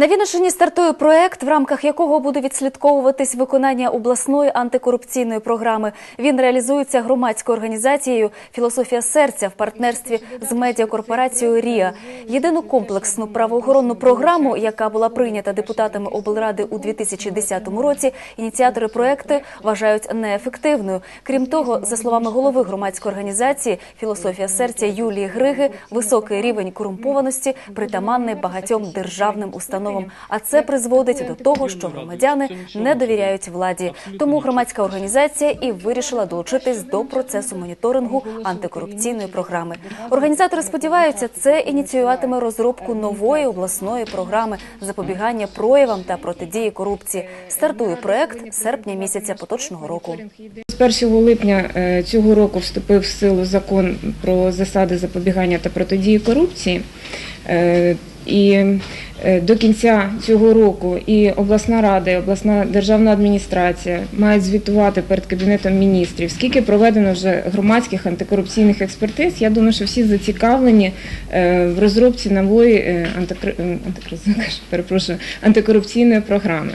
На Вінниччині стартує проект, в рамках якого буде відслідковуватись виконання обласної антикорупційної програми. Він реалізується громадською організацією Філософія серця в партнерстві з медіакорпорацією Ріа. Єдину комплексну правоохоронну програму, яка була прийнята депутатами облради у 2010 році. Ініціатори проекту вважають неефективною. Крім того, за словами голови громадської організації Філософія серця Юлії Григи, високий рівень корумпованості притаманний багатьом державним установам. А це призводить до того, що громадяни не довіряють владі. Тому громадська організація і вирішила долучитись до процесу моніторингу антикорупційної програми. Організатори сподіваються, це ініціюватиме розробку нової обласної програми запобігання проявам та протидії корупції. Стартує проект серпня місяця поточного року. З 1 липня е, цього року вступив в силу закон про засади запобігання та протидії корупції. Е, І е, до кінця цього року і обласна рада, і обласна державна адміністрація мають звітувати перед кабінетом міністрів, скільки проведено вже громадських антикорупційних експертиз. Я думаю, що всі зацікавлені е, в розробці нової е, е, антикор- перепрошую, антикорупційної програми.